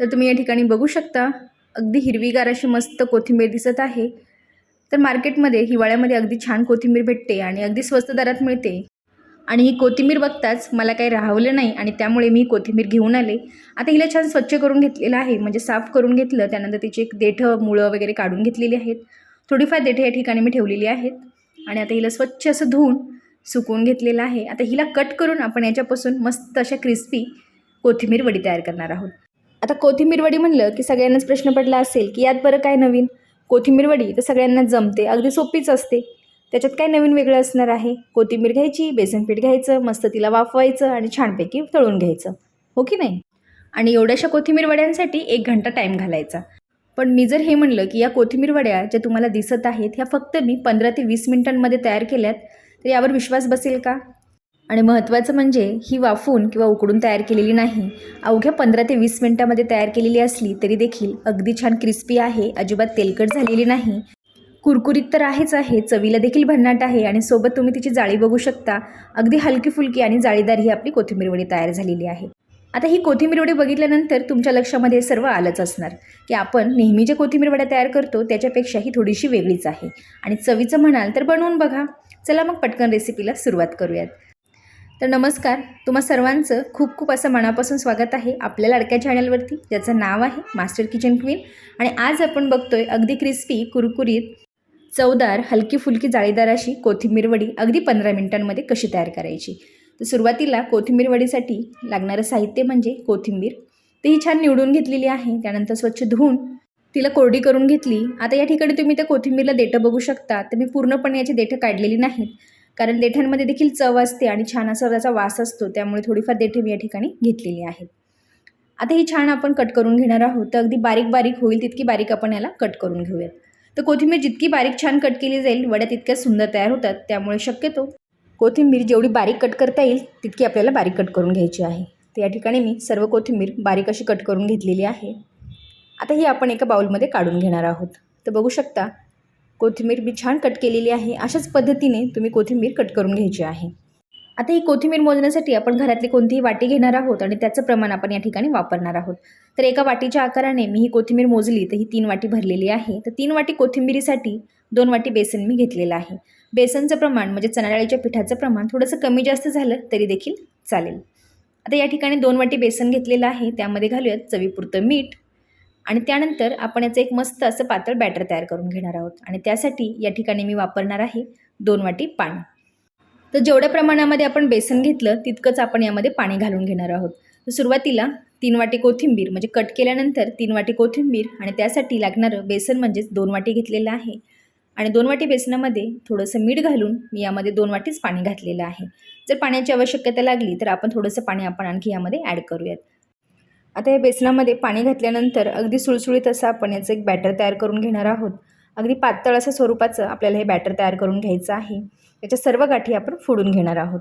तर तुम्ही या ठिकाणी बघू शकता अगदी हिरवीगार अशी मस्त कोथिंबीर दिसत आहे. तर मार्केटमध्ये हिवाळ्यामध्ये अगदी छान कोथिंबीर भेटते आणि अगदी स्वस्त दरात मिळते. आणि ही कोथिंबीर बघताच मला काही राहवलं नाही आणि त्यामुळे मी कोथिंबीर घेऊन आले. आता हिला छान स्वच्छ करून घेतलेलं आहे म्हणजे साफ करून घेतलं त्यानंतर तिची एक देठं मुळं वगैरे काढून घेतलेली आहेत. थोडीफार देठं या ठिकाणी मी ठेवलेली आहेत. आणि आता हिला स्वच्छ असं धुवून सुकवून घेतलेलं आहे. आता हिला कट करून आपण याच्यापासून मस्त अशा क्रिस्पी कोथिंबीर वडी तयार करणार आहोत. आता कोथिंबीर वडी म्हणलं की सगळ्यांनाच प्रश्न पडला असेल की यात बरं काय नवीन? कोथिंबीर वडी तर सगळ्यांना जमते अगदी सोपीच असते. त्याच्यात काय नवीन वेगळं असणार आहे? कोथिंबीर घ्यायची बेसनपीठ घ्यायचं मस्त तिला वाफवायचं आणि छानपैकी तळून घ्यायचं. हो की नाही? आणि एवढ्याशा कोथिंबीर वड्यांसाठी एक घंटा टाईम घालायचा. पण मी जर हे म्हणलं की या कोथिंबीर वड्या ज्या तुम्हाला दिसत आहेत ह्या फक्त मी पंधरा ते वीस मिनिटांमध्ये तयार केल्यात तर यावर विश्वास बसेल का? आणि महत्त्वाचं म्हणजे ही वाफून किंवा उकडून तयार केलेली नाही. अवघ्या पंधरा ते वीस मिनटामध्ये तयार केलेली असली तरी देखील अगदी छान क्रिस्पी आहे अजिबात तेलकट झालेली नाही. कुरकुरीत तर आहेच आहे चवीला देखील भन्नाट आहे आणि सोबत तुम्ही तिची जाळी बघू शकता. अगदी हलकी फुलकी आणि जाळीदार ही आपली कोथिंबीर वडी तयार झालेली आहे. आता ही कोथिंबीर वडी बघितल्यानंतर तुमच्या लक्षामध्ये सर्व आलंच असणार की आपण नेहमी जे कोथिंबीर वड्या तयार करतो त्याच्यापेक्षा ही थोडीशी वेगळीच आहे. आणि चवीचं म्हणाल तर बनवून बघा. चला मग पटकन रेसिपीला सुरुवात करूयात. तर नमस्कार तुम्हा सर्वांचं खूप खूप असं मनापासून स्वागत आहे आपल्या लाडक्या चॅनलवरती ज्याचं नाव आहे मास्टर किचन क्वीन. आणि आज आपण बघतोय अगदी क्रिस्पी कुरकुरीत चवदार हलकी फुलकी जाळीदार अशी कोथिंबीर वडी अगदी पंधरा मिनिटांमध्ये कशी तयार करायची. तर सुरुवातीला कोथिंबीर वडीसाठी लागणारं साहित्य म्हणजे कोथिंबीर. ती ही छान निवडून घेतलेली आहे त्यानंतर स्वच्छ धुवून तिला कोरडी करून घेतली. आता या ठिकाणी तुम्ही त्या कोथिंबीरला देठं बघू शकता तर मी पूर्णपणे याची देठं काढलेली नाहीत. कारण देठांमध्ये देखील चव असते आणि छान असा त्याचा वास असतो त्यामुळे थोडीफार देठे मी या ठिकाणी घेतलेली आहेत आता ही छान आपण कट करून घेणार आहोत तर अगदी बारीक बारीक होईल तितकी बारीक आपण याला कट करून घेऊयात. तर कोथिंबीर जितकी बारीक छान कट केली जाईल वड्या तितक्या सुंदर तयार होतात त्यामुळे शक्यतो कोथिंबीर जेवढी बारीक कट करता येईल तितकी आपल्याला बारीक कट करून घ्यायची आहे. तर या ठिकाणी मी सर्व कोथिंबीर बारीक अशी कट करून घेतलेली आहे. आता ही आपण एका बाउलमध्ये काढून घेणार आहोत. तर बघू शकता कोथिंबीर मी छान कट केलेली आहे. अशाच पद्धतीने तुम्ही कोथिंबीर कट करून घ्यायची आहे. आता ही कोथिंबीर मोजण्यासाठी आपण घरातली कोणतीही वाटी घेणार आहोत आणि त्याचं प्रमाण आपण या ठिकाणी वापरणार आहोत. तर एका वाटीच्या आकाराने मी ही कोथिंबीर मोजली तर ही तीन वाटी भरलेली आहे. तर तीन वाटी कोथिंबीरीसाठी दोन वाटी बेसन मी घेतलेलं आहे. बेसनचं प्रमाण म्हणजे चणाडाळीच्या पिठाचं प्रमाण थोडंसं कमी जास्त झालं तरी देखील चालेल. आता या ठिकाणी दोन वाटी बेसन घेतलेलं आहे. त्यामध्ये घालूयात चवीपुरतं मीठ आणि त्यानंतर आपण याचं एक मस्त असं पातळ बॅटर तयार करून घेणार आहोत. आणि त्यासाठी या ठिकाणी मी वापरणार आहे दोन वाटी पाणी. तर जेवढ्या प्रमाणामध्ये आपण बेसन घेतलं तितकंच आपण यामध्ये पाणी घालून घेणार आहोत. तर सुरुवातीला तीन वाटी कोथिंबीर म्हणजे कट केल्यानंतर तीन वाटी कोथिंबीर आणि त्यासाठी लागणारं बेसन म्हणजेच दोन वाटी घेतलेलं आहे. आणि दोन वाटी बेसनामध्ये थोडंसं मीठ घालून मी यामध्ये दोन वाटीच पाणी घातलेलं आहे. जर पाण्याची आवश्यकता लागली तर आपण थोडंसं पाणी आपण आणखी यामध्ये ॲड करूयात. आता या बेसनामध्ये पाणी घातल्यानंतर अगदी सुळसुळीत असं आपण याचं एक बॅटर तयार करून घेणार आहोत. अगदी पातळ असं स्वरूपाचं आपल्याला हे बॅटर तयार करून घ्यायचं आहे. याच्या सर्व गाठी आपण फोडून घेणार आहोत.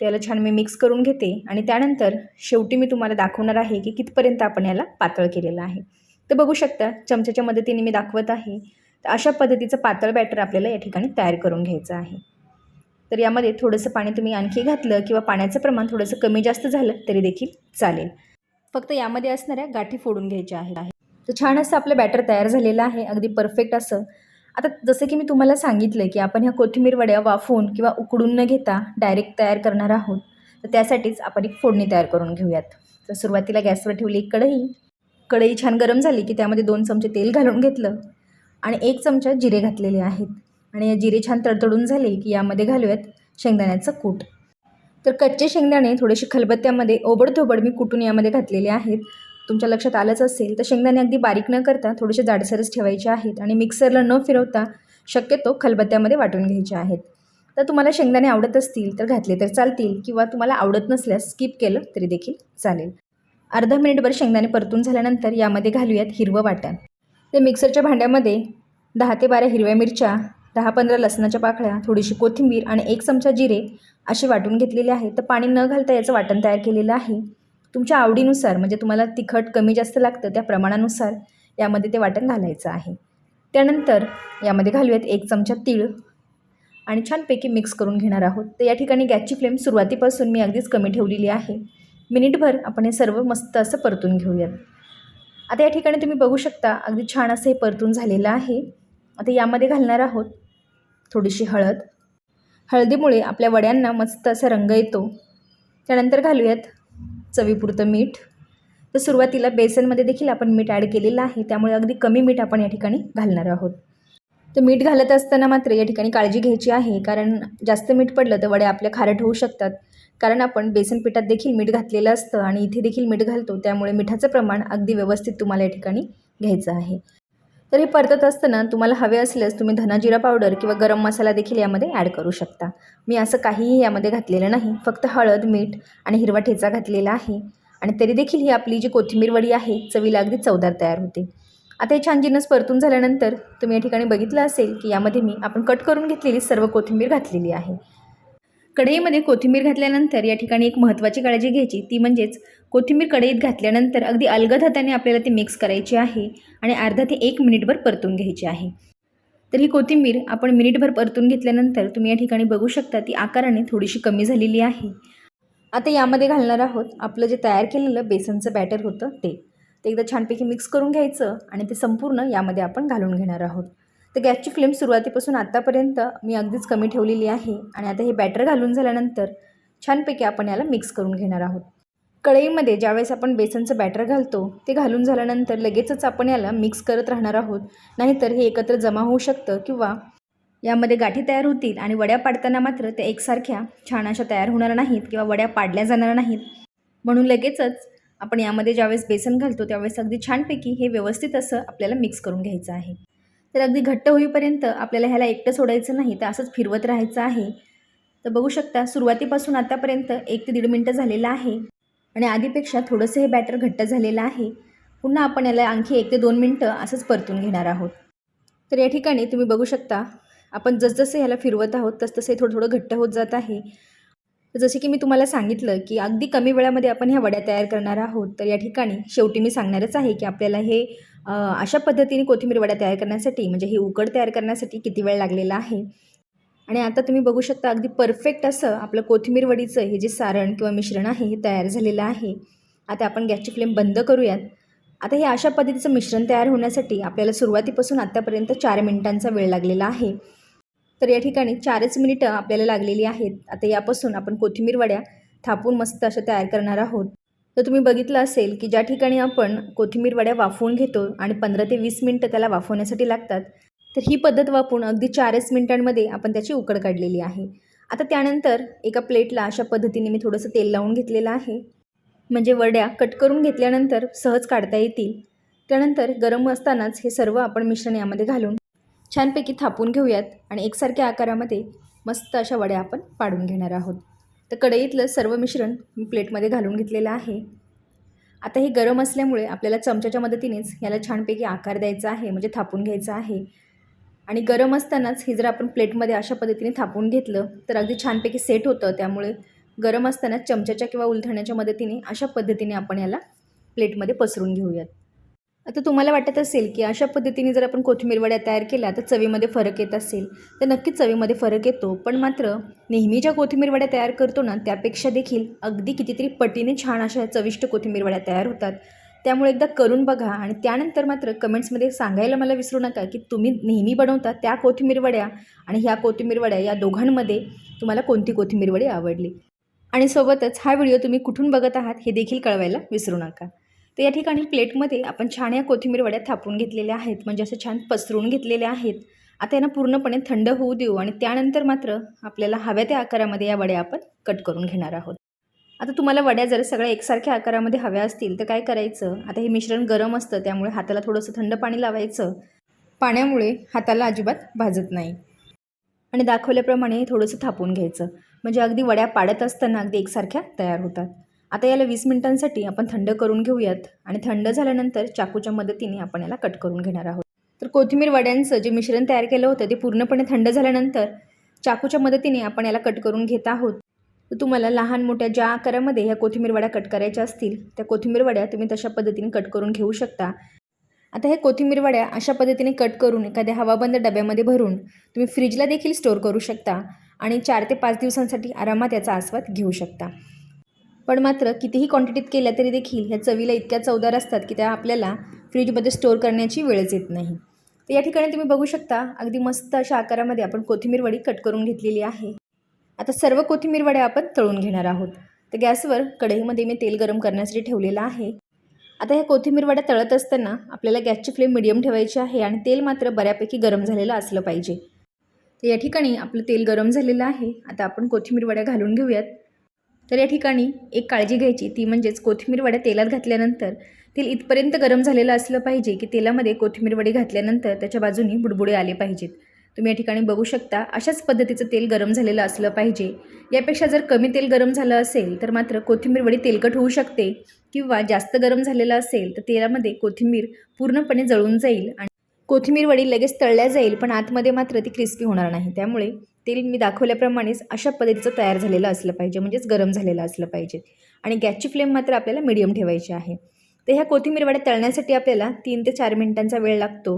त्याला छान मी मिक्स करून घेते आणि त्यानंतर शेवटी मी तुम्हाला दाखवणार आहे की कितपर्यंत आपण याला पातळ केलेलं आहे. तर बघू शकता चमच्याच्या मदतीने मी दाखवत आहे. तर अशा पद्धतीचं पातळ बॅटर आपल्याला या ठिकाणी तयार करून घ्यायचं आहे. तर यामध्ये थोडंसं पाणी तुम्ही आणखी घातलं किंवा पाण्याचं प्रमाण थोडंसं कमी जास्त झालं तरी देखील चालेल. फक्त यामध्ये असणाऱ्या गाठी फोडून घ्यायच्या आहेत. तर छान असं आपलं बॅटर तयार झालेलं आहे. अगदी परफेक्ट असं. आता जसं की मी तुम्हाला सांगितलं की आपण ह्या कोथिंबीर वड्या वाफवून किंवा उकडून न घेता डायरेक्ट तयार करणार आहोत. तर त्यासाठीच आपण एक फोडणी तयार करून घेऊयात. तर सुरुवातीला गॅसवर ठेवली एक कढई. कढई छान गरम झाली की त्यामध्ये दोन चमचे तेल घालून घेतलं आणि एक चमचा जिरे घातलेले आहेत. आणि या जिरे छान तडतडून झाले की यामध्ये घालूयात शेंगदाण्याचं कूट. तर कच्चे शेंगदाणे थोडेसे खलबत्त्यामध्ये ओबडधोबड मी कुटून यामध्ये घातलेले आहेत. तुमच्या लक्षात आलंच असेल तर शेंगदाणे अगदी बारीक न करता थोडेसे जाडसरच ठेवायचे आहेत आणि मिक्सरला न फिरवता शक्यतो खलबत्त्यामध्ये वाटून घ्यायचे आहेत. तर तुम्हाला शेंगदाणे आवडत असतील तर घातले तर चालतील किंवा तुम्हाला आवडत नसल्यास स्किप केलं तरी देखील चालेल. अर्धा मिनिटभर शेंगदाणे परतून झाल्यानंतर यामध्ये घालूयात हिरवं वाटण. ते मिक्सरच्या भांड्यामध्ये दहा ते बारा हिरव्या मिरच्या दहा पंधरा लसणाच्या पाकळ्या थोडीशी कोथिंबीर आणि एक चमचा जिरे असे वाटून घेतलेले आहे. तर पाणी न घालता याचं वाटण तयार केलेलं आहे. तुमच्या आवडीनुसार म्हणजे तुम्हाला तिखट कमी जास्त लागतं त्या प्रमाणानुसार यामध्ये ते वाटण घालायचं आहे. त्यानंतर यामध्ये घालूयात एक चमचा तीळ आणि छानपैकी मिक्स करून घेणार आहोत. तर या ठिकाणी गॅसची फ्लेम सुरुवातीपासून मी अगदीच कमी ठेवलेली आहे. मिनिटभर आपण हे सर्व मस्त असं परतून घेऊयात. आता या ठिकाणी तुम्ही बघू शकता अगदी छान असं हे परतून झालेलं आहे. आता यामध्ये घालणार आहोत थोडीशी हळद. हळदीमुळे आपल्या वड्यांना मस्त असा रंग येतो. त्यानंतर घालूयात चवीपुरतं मीठ. तर सुरुवातीला बेसनमध्ये देखील आपण मीठ ॲड केलेलं आहे. त्यामुळे अगदी कमी मीठ आपण या ठिकाणी घालणार आहोत. तर मीठ घालत असताना मात्र या ठिकाणी काळजी घ्यायची आहे. कारण जास्त मीठ पडलं तर वड्या आपल्या खारट होऊ शकतात. कारण आपण बेसन पिठात देखील मीठ घातलेलं असतं आणि इथे देखील मीठ घालतो. त्यामुळे मिठाचं प्रमाण अगदी व्यवस्थित तुम्हाला या ठिकाणी घ्यायचं आहे. तर हे परतत असताना तुम्हाला हवे असल्यास तुम्ही धनाजिरा पावडर किंवा गरम मसाला देखील यामध्ये ॲड करू शकता. मी असं काहीही यामध्ये घातलेलं नाही. फक्त हळद मीठ आणि हिरवा ठेचा घातलेला आहे. आणि तरी देखील ही आपली जी कोथिंबीर वडी आहे चवीला अगदी चवदार तयार होते. आता हे छान जिन्नस परतून झाल्यानंतर तुम्ही या ठिकाणी बघितलं असेल की यामध्ये मी आपण कट करून घेतलेली सर्व कोथिंबीर घातलेली आहे. कढईमध्ये कोथिंबीर घातल्यानंतर या ठिकाणी एक महत्त्वाची काळजी घ्यायची. ती म्हणजेच कोथिंबीर कढईत घातल्यानंतर अगदी अलगद हाताने आपल्याला ती मिक्स करायची आहे आणि अर्धा ते एक मिनिटभर परतून घ्यायची आहे. तर ही कोथिंबीर आपण मिनिटभर परतून घेतल्यानंतर तुम्ही या ठिकाणी बघू शकता ती आकाराने थोडीशी कमी झालेली आहे. आता यामध्ये घालणार आहोत आपलं जे तयार केलेलं बेसनचं बॅटर होतं ते. ते एकदा छानपैकी मिक्स करून घ्यायचं आणि ते संपूर्ण यामध्ये आपण घालून घेणार आहोत. तर गॅसची फ्लेम सुरुवातीपासून आत्तापर्यंत मी अगदीच कमी ठेवलेली आहे आणि आता हे बॅटर घालून झाल्यानंतर छानपैकी आपण याला मिक्स करून घेणार आहोत. कढईमध्ये ज्यावेळेस आपण बेसनचं बॅटर घालतो ते घालून झाल्यानंतर लगेचच आपण याला मिक्स करत राहणार आहोत. नाहीतर हे एकत्र जमा होऊ शकतं किंवा यामध्ये गाठी तयार होतील आणि वड्या पाडताना मात्र त्या एकसारख्या छान अशा तयार होणार नाहीत किंवा वड्या पाडल्या जाणार नाहीत. म्हणून लगेचच आपण यामध्ये ज्यावेळेस बेसन घालतो त्यावेळेस अगदी छानपैकी हे व्यवस्थित असं आपल्याला मिक्स करून घ्यायचं आहे. तर अगदी घट्ट होईपर्यंत आपल्याला ह्याला एकटं सोडायचं नाही तर असंच फिरवत राहायचं आहे. तर बघू शकता सुरुवातीपासून आतापर्यंत एक ते दीड मिनटं झालेलं आहे आणि आधीपेक्षा थोडंसं हे बॅटर घट्ट झालेलं आहे. पुन्हा आपण याला आणखी एक ते दोन मिनटं असंच परतून घेणार आहोत. तर या ठिकाणी तुम्ही बघू शकता आपण जसजसं ह्याला फिरवत आहोत तसतसं हे थोडं थोडं घट्ट होत जात आहे. तर जसे की मी तुम्हाला सांगितलं की अगदी कमी वेळामध्ये आपण ह्या वड्या तयार करणार आहोत तर या ठिकाणी शेवटी मी सांगणारच आहे की आपल्याला हे अशा पद्धतीने कोथिंबीर वड्या तयार करण्यासाठी म्हणजे हे उकड तयार करण्यासाठी किती वेळ लागलेला आहे. आणि आता तुम्ही बघू शकता अगदी परफेक्ट असं आपलं कोथिंबीर वडीचं हे जे सारण किंवा मिश्रण आहे हे तयार झालेलं आहे. आता आपण गॅसची फ्लेम बंद करूयात. आता हे अशा पद्धतीचं मिश्रण तयार होण्यासाठी आपल्याला सुरुवातीपासून आत्तापर्यंत चार मिनिटांचा वेळ लागलेला आहे. तर या ठिकाणी चारच मिनिटं आपल्याला लागलेली आहेत. आता यापासून आपण कोथिंबीर वड्या थापून मस्त अशा तयार करणार आहोत. तर तुम्ही बघितलं असेल की ज्या ठिकाणी आपण कोथिंबीर वड्या वाफवून घेतो आणि पंधरा ते वीस मिनटं त्याला वाफवण्यासाठी लागतात तर ही पद्धत वापरून अगदी चारच मिनिटांमध्ये आपण त्याची उकड काढलेली आहे. आता त्यानंतर एका प्लेटला अशा पद्धतीने मी थोडंसं तेल लावून घेतलेलं आहे. म्हणजे वड्या कट करून घेतल्यानंतर सहज काढता येतील. त्यानंतर गरम असतानाच हे सर्व आपण मिश्रण यामध्ये घालून छानपैकी थापून घेऊयात आणि एकसारख्या आकारामध्ये मस्त अशा वड्या आपण पाडून घेणार आहोत. तर कढईतलं सर्व मिश्रण मी प्लेटमध्ये घालून घेतलेलं आहे. आता हे गरम असल्यामुळे आपल्याला चमच्याच्या मदतीनेच याला छानपैकी आकार द्यायचा आहे म्हणजे थापून घ्यायचं आहे. आणि गरम असतानाच हे जर आपण प्लेटमध्ये अशा पद्धतीने थापून घेतलं तर अगदी छानपैकी सेट होतं. त्यामुळे गरम असताना चमच्याच्या किंवा उलथण्याच्या मदतीने अशा पद्धतीने आपण याला प्लेटमध्ये पसरून घेऊयात. आता तुम्हाला वाटत असेल की अशा पद्धतीने जर आपण कोथिंबीरवड्या तयार केल्या तर चवीमध्ये फरक येत असेल. तर नक्कीच चवीमध्ये फरक येतो. पण मात्र नेहमी ज्या कोथिंबीरवड्या तयार करतो ना त्यापेक्षा देखील अगदी कितीतरी पटीने छान अशा चविष्ट कोथिंबीरवड्या तयार होतात. त्यामुळे एकदा करून बघा आणि त्यानंतर मात्र कमेंट्समध्ये सांगायला मला विसरू नका की तुम्ही नेहमी बनवता त्या कोथिंबीर वड्या आणि ह्या कोथिंबीर वड्या या दोघांमध्ये तुम्हाला कोणती कोथिंबीर वडी आवडली. आणि सोबतच हा व्हिडिओ तुम्ही कुठून बघत आहात हे देखील कळवायला विसरू नका. तर या ठिकाणी प्लेटमध्ये आपण छान या कोथिंबीर वड्या थापून घेतलेल्या आहेत. म्हणजे असं छान पसरून घेतलेल्या आहेत. आता यांना पूर्णपणे थंड होऊ देऊ आणि त्यानंतर मात्र आपल्याला हव्या त्या आकारामध्ये या वड्या आपण कट करून घेणार आहोत. आता तुम्हाला वड्या जर सगळ्या एकसारख्या आकारामध्ये हव्या असतील तर काय करायचं? आता हे मिश्रण गरम असतं त्यामुळे हाताला थोडंसं थंड पाणी लावायचं. पाण्यामुळे हाताला अजिबात भाजत नाही. आणि दाखवल्याप्रमाणे थोडंसं थापून घ्यायचं. म्हणजे अगदी वड्या पाडत असताना अगदी एकसारख्या तयार होतात. आता याला वीस मिनिटांसाठी आपण थंड करून घेऊयात आणि थंड झाल्यानंतर चाकूच्या मदतीने आपण याला कट करून घेणार आहोत. तर कोथिंबीर वड्यांचं जे मिश्रण तयार केलं होतं ते पूर्णपणे थंड झाल्यानंतर चाकूच्या मदतीने आपण याला कट करून घेत आहोत. तर तुम्हाला लहान मोठ्या ज्या आकारामध्ये ह्या कोथिंबीर वड्या कट करायच्या असतील त्या कोथिंबीर वड्या तुम्ही तशा पद्धतीने कट करून घेऊ शकता. आता हे कोथिंबीर वड्या अशा पद्धतीने कट करून एखाद्या हवाबंद डब्यामध्ये भरून तुम्ही फ्रीजला देखील स्टोअर करू शकता आणि चार ते पाच दिवसांसाठी आरामात याचा आस्वाद घेऊ शकता. पण मात्र कितीही क्वांटिटीत केल्या तरी देखील ह्या चवीला इतक्या चवदार असतात की त्या आपल्याला फ्रीजमध्ये स्टोअर करण्याची वेळच येत नाही. तर या ठिकाणी तुम्ही बघू शकता अगदी मस्त अशा आकारामध्ये आपण कोथिंबीर वडी कट करून घेतलेली आहे. आता सर्व कोथिंबीर वड्या आपण तळून घेणार आहोत. तर गॅसवर कढईमध्ये मी तेल गरम करण्यासाठी ठेवलेलं आहे. आता ह्या कोथिंबीर वड्या तळत असताना आपल्याला गॅसची फ्लेम मिडियम ठेवायची आहे आणि तेल मात्र बऱ्यापैकी गरम झालेलं असलं पाहिजे. तर या ठिकाणी आपलं तेल गरम झालेलं आहे. आता आपण कोथिंबीर वड्या घालून घेऊयात. तर या ठिकाणी एक काळजी घ्यायची. ती म्हणजेच कोथिंबीर वड्या तेलात घातल्यानंतर तेल इथपर्यंत गरम झालेलं असलं पाहिजे की तेलामध्ये कोथिंबीर वडी घातल्यानंतर त्याच्या बाजूनी बुडबुडे आले पाहिजेत. तुम्ही या ठिकाणी बघू शकता अशाच पद्धतीचं तेल गरम झालेलं असलं पाहिजे. यापेक्षा जर कमी तेल गरम झालं असेल तर मात्र कोथिंबीर वडी तेलकट होऊ शकते किंवा जास्त गरम झालेलं असेल तर तेलामध्ये कोथिंबीर पूर्णपणे जळून जाईल आणि कोथिंबीर वडी लगेच तळल्या जाईल पण आतमध्ये मात्र ती क्रिस्पी होणार नाही. त्यामुळे तेल मी दाखवल्याप्रमाणेच अशा पद्धतीचं तयार झालेलं असलं पाहिजे म्हणजेच गरम झालेलं असलं पाहिजे. आणि गॅसची फ्लेम मात्र आपल्याला मिडियम ठेवायची आहे. तर ह्या कोथिंबीर वड्या तळण्यासाठी आपल्याला तीन ते चार मिनिटांचा वेळ लागतो.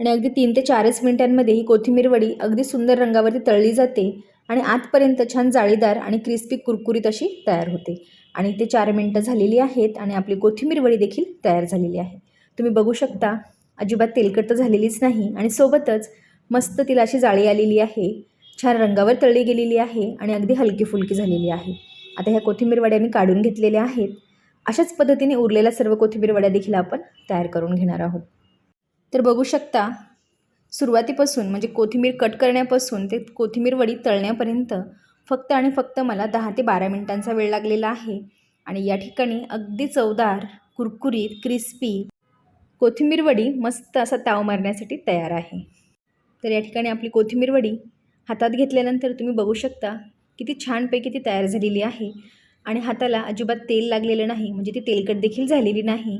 आणि अगदी तीन ते चारच मिनिटांमध्ये ही कोथिंबीर वडी अगदी सुंदर रंगावरती तळली जाते आणि आतपर्यंत छान जाळीदार आणि क्रिस्पी कुरकुरीत अशी तयार होते. आणि ते चार मिनटं झालेली आहेत आणि आपली कोथिंबीर वडी देखील तयार झालेली आहे. तुम्ही बघू शकता अजिबात तेलकट तर झालेलीच नाही आणि सोबतच मस्त तिला अशी जाळी आलेली आहे. छान रंगावर तळली गेलेली आहे आणि अगदी हलकी फुलकी झालेली आहे. आता ह्या कोथिंबीर वड्या मी काढून घेतलेल्या आहेत. अशाच पद्धतीने उरलेल्या सर्व कोथिंबीर वड्या देखील आपण तयार करून घेणार आहोत. तर बघू शकता सुरुवातीपासून म्हणजे कोथिंबीर कट करण्यापासून ते कोथिंबीर वडी तळण्यापर्यंत फक्त आणि फक्त मला दहा ते बारा मिनिटांचा वेळ लागलेला आहे. आणि या ठिकाणी अगदी चवदार कुरकुरीत क्रिस्पी कोथिंबीर वडी मस्त असा ताव मारण्यासाठी तयार आहे. तर या ठिकाणी आपली कोथिंबीर वडी हातात घेतल्यानंतर तुम्ही बघू शकता किती छानपैकी ती तयार झालेली आहे. आणि हाताला अजिबात तेल लागलेलं नाही म्हणजे ती तेलकट देखील झालेली नाही.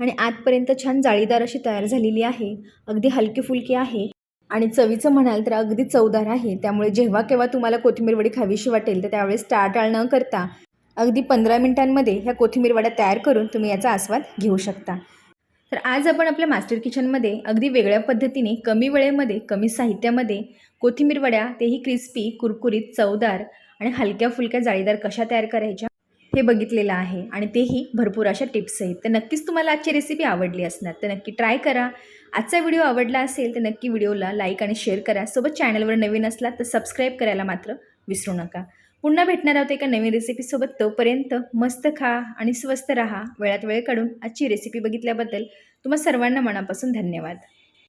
आणि आतपर्यंत छान जाळीदार अशी तयार झालेली आहे. अगदी हलकी फुलकी आहे. आणि चवीचं म्हणाल तर अगदी चवदार आहे. त्यामुळे जेव्हा केव्हा तुम्हाला कोथिंबीर वडी खावीशी वाटेल तर त्यावेळेस टाळटाळ न करता अगदी पंधरा मिनिटांमध्ये ह्या कोथिंबीर वड्या तयार करून तुम्ही याचा आस्वाद घेऊ शकता. तर आज आपण आपल्या मास्टर किचनमध्ये अगदी वेगळ्या पद्धतीने कमी वेळेमध्ये कमी साहित्यामध्ये कोथिंबीर वड्या तेही क्रिस्पी कुरकुरीत चवदार आणि हलक्या फुलक्या जाळीदार कशा तयार करायच्या हे बघितलेलं आहे आणि तेही भरपूर अशा टिप्स आहेत. तर नक्कीच तुम्हाला आजची रेसिपी आवडली असणार. तर नक्की ट्राय करा. आजचा व्हिडिओ आवडला असेल तर नक्की व्हिडिओला लाईक आणि शेअर करा. सोबत चॅनलवर नवीन असला तर सबस्क्राईब करायला मात्र विसरू नका. पुन्हा भेटणार आहोत एका नवीन रेसिपीसोबत तोपर्यंत मस्त खा आणि स्वस्त राहा. वेळात वेळ काढून आजची रेसिपी बघितल्याबद्दल तुम्हा सर्वांना मनापासून धन्यवाद.